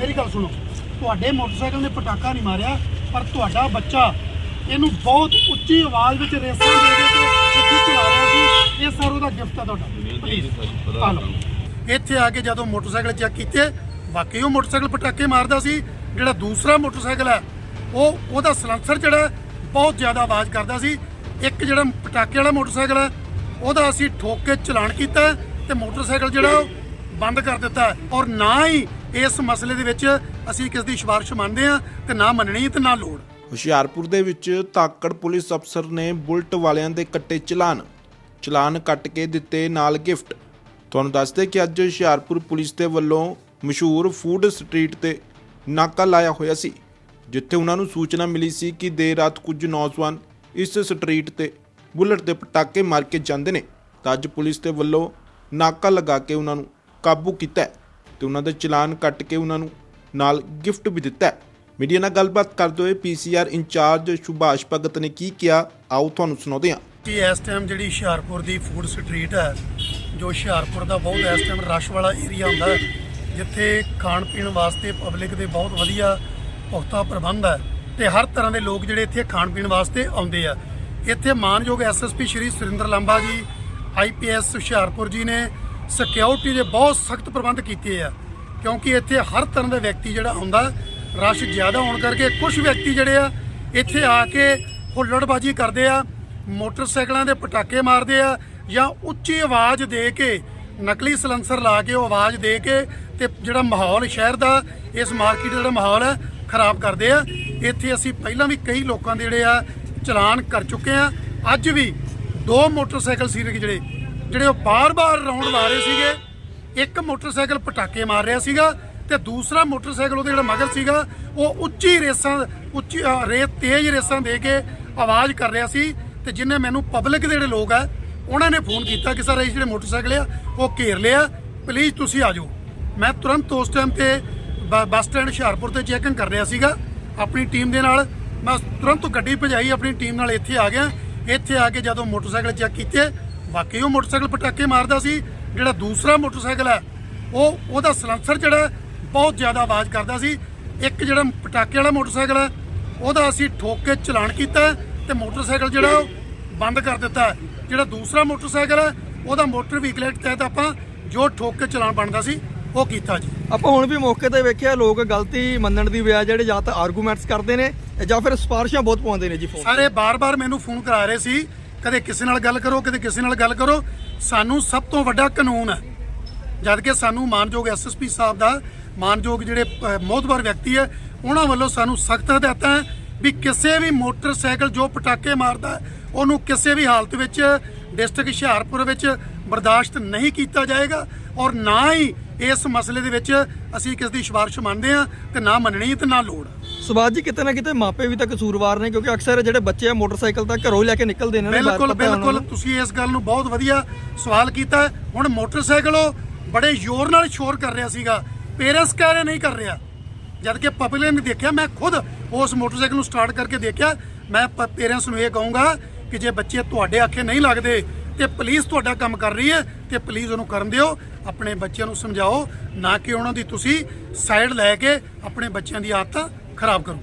ਤੁਹਾਡੇ ਮੋਟਰਸਾਈਕਲ ਨੇ ਪਟਾਕਾ ਨਹੀਂ ਮਾਰਿਆ ਪਰ ਤੁਹਾਡਾ ਬੱਚਾ ਇਹਨੂੰ ਬਹੁਤ ਉੱਚੀ ਆਵਾਜ਼ ਵਿੱਚ ਰੇਸਾਂ ਦੇ ਦੇ ਕੇ ਇੱਥੇ ਚਲਾ ਰਿਹਾ ਸੀ। ਇਹ ਸਰ ਉਹਦਾ ਗਿਫਟ ਹੈ ਤੁਹਾਡਾ। ਪਲੀਜ਼ ਲਓ। ਇੱਥੇ ਆ ਕੇ ਜਦੋਂ ਮੋਟਰਸਾਈਕਲ ਚੈੱਕ ਕੀਤੇ ਵਾਕਈ ਉਹ ਮੋਟਰਸਾਈਕਲ ਪਟਾਕੇ ਮਾਰਦਾ ਸੀ ਜਿਹੜਾ ਦੂਸਰਾ ਮੋਟਰਸਾਈਕਲ ਹੈ ਉਹ ਉਹਦਾ ਸਲੈਂਸਰ ਜਿਹੜਾ ਬਹੁਤ ਜ਼ਿਆਦਾ ਆਵਾਜ਼ ਕਰਦਾ ਸੀ। ਇੱਕ ਜਿਹੜਾ ਪਟਾਕੇ ਵਾਲਾ ਮੋਟਰਸਾਈਕਲ ਹੈ ਉਹਦਾ ਅਸੀਂ ਠੋਕ ਕੇ ਚਲਾਨ ਕੀਤਾ ਤੇ ਮੋਟਰਸਾਈਕਲ ਜਿਹੜਾ ਬੰਦ ਕਰ ਦਿੱਤਾ। ਔਰ ਨਾ ਹੀ ਇਸ ਮਸਲੇ ਦੇ ਵਿੱਚ ਅਸੀਂ ਕਿਸ ਦੀ ਸਿਫਾਰਿਸ਼ ਮੰਨਦੇ ਆ ਤੇ ਨਾ ਮੰਨਣੀ ਤੇ ਨਾ ਲੋੜ। ਹੁਸ਼ਿਆਰਪੁਰ ਦੇ ਵਿੱਚ ਤਾਕੜ ਪੁਲਿਸ ਅਫਸਰ ਨੇ ਬੁਲਟ ਵਾਲਿਆਂ ਦੇ ਕੱਟੇ ਚਲਾਨ। ਚਲਾਨ ਕੱਟ ਕੇ ਦਿੱਤੇ ਨਾਲ ਗਿਫਟ। ਤੁਹਾਨੂੰ ਦੱਸਦੇ ਕਿ ਅੱਜ ਹੁਸ਼ਿਆਰਪੁਰ ਪੁਲਿਸ ਦੇ ਵੱਲੋਂ ਮਸ਼ਹੂਰ ਫੂਡ ਸਟਰੀਟ ਤੇ ਨਾਕਾ ਲਾਇਆ ਹੋਇਆ ਸੀ, ਜਿੱਥੇ ਉਹਨਾਂ ਨੂੰ ਸੂਚਨਾ ਮਿਲੀ ਸੀ ਕਿ ਦੇਰ ਰਾਤ ਕੁਝ ਨੌਜਵਾਨ ਇਸ ਸਟਰੀਟ ਤੇ ਬੁਲਟ ਦੇ ਪਟਾਕੇ ਮਾਰ ਕੇ ਜਾਂਦੇ ਨੇ। ਤਾਂ ਅੱਜ ਪੁਲਿਸ ਦੇ ਵੱਲੋਂ ਨਾਕਾ ਲਗਾ ਕੇ ਉਹਨਾਂ ਨੂੰ ਕਾਬੂ ਕੀਤਾ ਹੈ। ਤੇ ਉਹਨਾਂ ਦੇ ਚਲਾਨ ਕੱਟ ਕੇ ਉਹਨਾਂ ਨੂੰ ਨਾਲ ਗਿਫਟ ਵੀ ਦਿੱਤਾ ਮੀਡੀਆ ਨਾਲ ਗੱਲਬਾਤ ਕਰਦੇ ਹੋਏ ਪੀਸੀਆਰ ਇੰਚਾਰਜ ਸੁਭਾਸ਼ ਭਗਤ ਨੇ ਕੀ ਕਿਹਾ ਆਓ ਤੁਹਾਨੂੰ ਸੁਣਾਉਂਦੇ ਹਾਂ। ਕਿ ਇਸ ਟਾਈਮ ਜਿਹੜੀ ਹੁਸ਼ਿਆਰਪੁਰ ਦੀ ਫੂਡ ਸਟਰੀਟ ਹੈ ਜੋ ਹੁਸ਼ਿਆਰਪੁਰ ਦਾ ਬਹੁਤ ਇਸ ਟਾਈਮ ਰਸ਼ ਵਾਲਾ ਏਰੀਆ ਹੁੰਦਾ ਹੈ, ਜਿੱਥੇ ਖਾਣ ਪੀਣ ਵਾਸਤੇ ਪਬਲਿਕ ਦੇ ਬਹੁਤ ਵਧੀਆ ਪੁਖਤਾ ਪ੍ਰਬੰਧ ਹੈ ਤੇ ਹਰ ਤਰ੍ਹਾਂ ਦੇ ਲੋਕ ਜਿਹੜੇ ਇੱਥੇ ਖਾਣ ਪੀਣ ਵਾਸਤੇ ਆਉਂਦੇ ਆ। ਇੱਥੇ ਮਾਨਯੋਗ ਐਸਐਸਪੀ ਸ਼੍ਰੀ ਸੁਰਿੰਦਰ ਲੰਬਾ ਜੀ ਆਈਪੀਐਸ ਹੁਸ਼ਿਆਰਪੁਰ ਜੀ ਨੇ ਸਿਕਿਉਰਿਟੀ ਦੇ ਬਹੁਤ ਸਖਤ ਪ੍ਰਬੰਧ ਕੀਤੇ ਆ। ਕਿਉਂਕਿ ਇੱਥੇ ਹਰ ਤਰ੍ਹਾਂ ਦਾ ਵਿਅਕਤੀ ਜਿਹੜਾ ਆਉਂਦਾ ਰਸ਼ ਜ਼ਿਆਦਾ ਹੋਣ ਕਰਕੇ ਕੁਝ ਵਿਅਕਤੀ ਜਿਹੜੇ ਆ, ਇੱਥੇ ਆ ਕੇ ਹੁੱਲੜਬਾਜੀ ਕਰਦੇ ਆ, ਮੋਟਰਸਾਈਕਲਾਂ ਦੇ ਪਟਾਕੇ ਮਾਰਦੇ ਆ ਜਾਂ ਉੱਚੀ ਆਵਾਜ਼ ਦੇ ਕੇ, ਨਕਲੀ ਸਲੰਸਰ ਲਾ ਕੇ ਉਹ ਆਵਾਜ਼ ਦੇ ਕੇ ਤੇ ਜਿਹੜਾ ਮਾਹੌਲ ਸ਼ਹਿਰ ਦਾ, ਇਸ ਮਾਰਕੀਟ ਦਾ ਜਿਹੜਾ ਮਾਹੌਲ ਹੈ ਖਰਾਬ ਕਰਦੇ ਆ। ਇੱਥੇ ਅਸੀਂ ਪਹਿਲਾਂ ਵੀ ਕਈ ਲੋਕਾਂ ਦੇ ਜਿਹੜੇ ਆ, ਚਲਾਨ ਕਰ ਚੁੱਕੇ ਆ। ਅੱਜ ਵੀ ਦੋ ਮੋਟਰਸਾਈਕਲ ਸੀ ਜਿਹੜੇ ਜਿਹੜੇ ਉਹ ਬਾਰ-ਬਾਰ ਰਾਉਂਡ ਲਾ ਰਹੇ ਸੀਗੇ ਇੱਕ ਮੋਟਰਸਾਈਕਲ ਪਟਾਕੇ ਮਾਰ ਰਿਹਾ ਸੀਗਾ ਤੇ ਦੂਸਰਾ ਮੋਟਰਸਾਈਕਲ ਉਹਦੇ ਜਿਹੜਾ ਮਗਰ ਸੀਗਾ ਉਹ ਉੱਚੀ ਰੇਸਾਂ ਉੱਚੀ ਅ, ਰੇਤ ਤੇਜ਼ ਰੇਸਾਂ ਦੇ ਕੇ ਆਵਾਜ਼ ਕਰ ਰਿਹਾ ਸੀ ਤੇ ਜਿੰਨੇ ਮੈਨੂੰ ਪਬਲਿਕ ਦੇ ਜਿਹੜੇ ਲੋਕ ਆ ਉਹਨਾਂ ਨੇ ਫੋਨ ਕੀਤਾ ਕਿ ਸਰ ਇਹ ਜਿਹੜੇ ਮੋਟਰਸਾਈਕਲ ਆ ਉਹ ਘੇਰ ਲਿਆ ਪਲੀਜ਼ ਤੁਸੀਂ ਆ ਜਾਓ। ਮੈਂ ਤੁਰੰਤ ਉਸ ਟਾਈਮ ਤੇ ਬ- ਬੱਸ ਸਟੈਂਡ ਹੁਸ਼ਿਆਰਪੁਰ ਤੇ ਚੈਕਿੰਗ ਕਰ ਰਿਹਾ ਸੀਗਾ ਆਪਣੀ ਟੀਮ ਦੇ ਨਾਲ। ਮੈਂ ਤੁਰੰਤ ਗੱਡੀ ਭਜਾਈ ਆਪਣੀ ਟੀਮ ਨਾਲ ਇੱਥੇ ਆ ਗਿਆ। ਇੱਥੇ ਆ ਕੇ ਜਦੋਂ ਮੋਟਰਸਾਈਕਲ ਚੈੱਕ ਕੀਤੇ ਵਾਕਈ ਉਹ ਮੋਟਰਸਾਈਕਲ ਪਟਾਕੇ ਮਾਰਦਾ ਸੀ ਜਿਹੜਾ ਦੂਸਰਾ ਮੋਟਰਸਾਈਕਲ ਹੈ ਉਹ ਉਹਦਾ ਸਲੈਂਸਰ ਜਿਹੜਾ ਬਹੁਤ ਜ਼ਿਆਦਾ ਆਵਾਜ਼ ਕਰਦਾ ਸੀ। ਇੱਕ ਜਿਹੜਾ ਪਟਾਕੇ ਵਾਲਾ ਮੋਟਰਸਾਈਕਲ ਹੈ ਉਹਦਾ ਅਸੀਂ ਠੋਕ ਕੇ ਚਲਾਨ ਕੀਤਾ ਤੇ ਮੋਟਰਸਾਈਕਲ ਜਿਹੜਾ ਉਹ ਬੰਦ ਕਰ ਦਿੱਤਾ ਹੈ। ਜਿਹੜਾ ਦੂਸਰਾ ਮੋਟਰਸਾਈਕਲ ਹੈ ਉਹਦਾ ਮੋਟਰ ਵਹੀਕਲ ਐਕਟ ਤਹਿਤ ਆਪਾਂ ਜੋ ਠੋਕ ਕੇ ਚਲਾਨ ਬਣਦਾ ਸੀ ਉਹ ਕੀਤਾ ਜੀ। ਆਪਾਂ ਹੁਣ ਵੀ ਮੌਕੇ ਤੇ ਵੇਖਿਆ ਲੋਕ ਗਲਤੀ ਮੰਨਣ ਦੀ ਬਜਾਏ ਜਿਹੜੇ ਜਾਂ ਤਾਂ ਆਰਗੂਮੈਂਟਸ ਕਰਦੇ ਨੇ ਜਾਂ ਫਿਰ ਸਿਫਾਰਿਸ਼ਾਂ ਬਹੁਤ ਪਾਉਂਦੇ ਨੇ ਜੀ ਫੋਨ ਸਾਰੇ ਬਾਰ-ਬਾਰ ਮੈਨੂੰ ਫੋਨ ਕਰਾ ਰਹੇ ਸੀ ਕਦੇ ਕਿਸੇ ਨਾਲ ਗੱਲ ਕਰੋ ਕਦੇ ਕਿਸੇ ਨਾਲ ਗੱਲ ਕਰੋ। ਸਾਨੂੰ ਸਭ ਤੋਂ ਵੱਡਾ ਕਾਨੂੰਨ ਹੈ। ਜਦ ਕਿ ਸਾਨੂੰ ਮਾਨਯੋਗ ਐਸਐਸਪੀ ਸਾਹਿਬ ਦਾ ਮਾਨਯੋਗ ਜਿਹੜੇ ਅ, ਮੋਹਤਬਰ ਵਿਅਕਤੀ ਹੈ ਉਹਨਾਂ ਵੱਲੋਂ ਸਾਨੂੰ ਸਖਤ ਹਦਾਇਤਾਂ ਹੈ ਵੀ ਕਿਸੇ ਵੀ ਮੋਟਰਸਾਈਕਲ ਜੋ ਪਟਾਕੇ ਮਾਰਦਾ ਉਹਨੂੰ ਕਿਸੇ ਵੀ ਹਾਲਤ ਵਿੱਚ ਡਿਸਟ੍ਰਿਕਟ ਹੁਸ਼ਿਆਰਪੁਰ ਵਿੱਚ ਬਰਦਾਸ਼ਤ ਨਹੀਂ ਕੀਤਾ ਜਾਏਗਾ ਔਰ ਨਾ ਹੀ ਇਸ ਮਸਲੇ ਦੇ ਵਿੱਚ ਅਸੀਂ ਕਿਸ ਦੀ ਸਿਫਾਰਿਸ਼ ਮੰਨਦੇ ਆ ਤੇ ਨਾ ਮੰਨਣੀ ਤੇ ਨਾ ਲੋੜ। ਸੁਭਾਸ਼ ਜੀ ਕਿਤੇ ਨਾ ਕਿਤੇ ਮਾਪੇ ਵੀ ਤਾਂ ਕਸੂਰਵਾਰ ਨੇ ਕਿਉਂਕਿ ਅਕਸਰ ਜਿਹੜੇ ਬੱਚੇ ਆ ਮੋਟਰਸਾਈਕਲ ਤਾਂ ਘਰੋਂ ਹੀ ਲੈ ਕੇ ਨਿਕਲਦੇ ਨੇ ਬਿਲਕੁਲ ਬਿਲਕੁਲ। ਤੁਸੀਂ ਇਸ ਗੱਲ ਨੂੰ ਬਹੁਤ ਵਧੀਆ ਸਵਾਲ ਕੀਤਾ। ਹੁਣ ਮੋਟਰਸਾਈਕਲ ਉਹ ਬੜੇ ਜ਼ੋਰ ਨਾਲ ਸ਼ੋਰ ਕਰ ਰਿਹਾ ਸੀਗਾ। ਪੇਰੈਂਟਸ ਕਹਿ ਰਹੇ ਨਹੀਂ ਕਰ ਰਿਹਾ। ਜਦ ਕਿ ਪਬਲਿਕ ਨੇ ਦੇਖਿਆ ਮੈਂ ਖੁਦ ਉਸ ਮੋਟਰਸਾਈਕਲ ਨੂੰ ਸਟਾਰਟ ਕਰਕੇ ਦੇਖਿਆ। ਮੈਂ ਪੇਰੈਂਟਸ ਨੂੰ ਇਹ ਕਹੂੰਗਾ ਕਿ ਜੇ ਬੱਚੇ ਤੁਹਾਡੇ ਆਖੇ ਨਹੀਂ ਲੱਗਦੇ ਤੇ ਪੁਲਿਸ ਤੁਹਾਡਾ ਕੰਮ ਕਰ ਰਹੀ ਹੈ ਤੇ ਪਲੀਜ਼ ਉਹਨੂੰ ਕਰਨ ਦਿਓ। ਆਪਣੇ ਬੱਚਿਆਂ ਨੂੰ ਸਮਝਾਓ ਨਾ ਕਿ ਉਹਨਾਂ ਦੀ ਤੁਸੀਂ ਸਾਈਡ ਲੈ ਕੇ ਆਪਣੇ ਬੱਚਿਆਂ ਦੀ ਆਦਤ ਖਰਾਬ ਕਰੋ